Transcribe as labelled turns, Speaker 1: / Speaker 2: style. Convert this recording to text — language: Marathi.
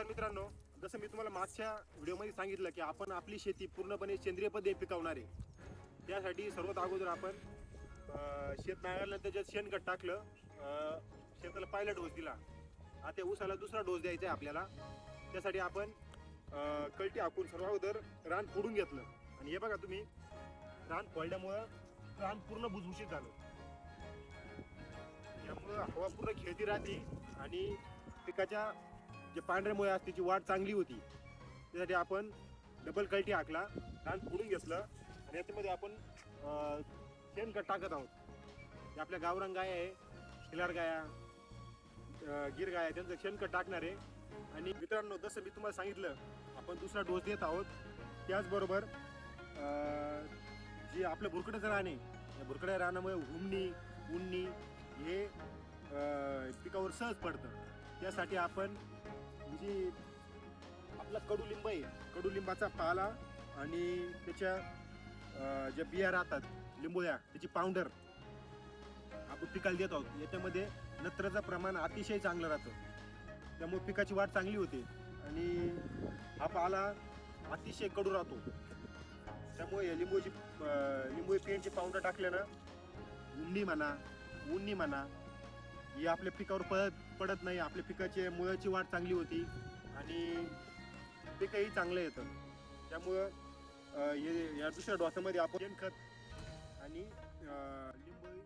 Speaker 1: नमस्कार मित्रांनो जसं मी तुम्हाला मागच्या व्हिडिओमध्ये सांगितलं की आपण आपली शेती पूर्णपणे सेंद्रिय पद्धतीने पिकवणार आहे. त्यासाठी सर्वात अगोदर आपण शेत नांगरल्यानंतर त्याच्यात शेणखत टाकलं अं, शेताला पहिला डोस दिला. आता ऊसाला दुसरा डोस द्यायचा आहे आपल्याला. त्यासाठी आपण अं, कलटी हाकून सर्व अगोदर रान फोडून घेतलं. आणि हे बघा तुम्ही रान फोडल्यामुळं रान पूर्ण भुसभुशीत झालं. यामुळं हवा पूर्ण खेळती राहते आणि पिकाच्या जे पांढऱ्या मुळे असते त्याची वाढ चांगली होती त्यासाठी आपण डबल कल्टी हाकला धान फोडून घेतलं आणि याच्यामध्ये आपण शेणखत टाकत आहोत. जे आपल्या गावरान गाय आहे खिलार गाया गिर गाया त्यांचं शेणखत टाकणार आहे. आणि मित्रांनो जसं मी तुम्हाला सांगितलं आपण दुसरा डोस देत आहोत. त्याचबरोबर जे आपलं बुरकड्याचं राहणे या भुरकड्या राहण्यामुळे हुमणी उन्नी हे पिकावर सहज पडतं. त्यासाठी आपण जी आपला कडुलिंब आहे कडुलिंबाचा पाला आणि त्याच्या अं, ज्या बिया राहतात लिंबोळ्या त्याची पावडर आपण पिकाला देत आहोत. याच्यामध्ये नत्राचं प्रमाण अतिशय चांगलं राहतं. त्यामुळे पिकाची वाढ चांगली होते आणि हा पाला अतिशय कडू राहतो. त्यामुळे या लिंबूची अं, लिंबू पेंटची पावडर टाकल्यानं उन्नी म्हणा उन्नी म्हणा ही आपल्या पिकावर पडत पडत नाही. आपल्या पिकाची मुळाची वाढ चांगली होती आणि पिकही चांगलं येतं. त्यामुळं अं, हे या दुसऱ्या डोसामध्ये आपण शेणखत आणि अं, लिंबू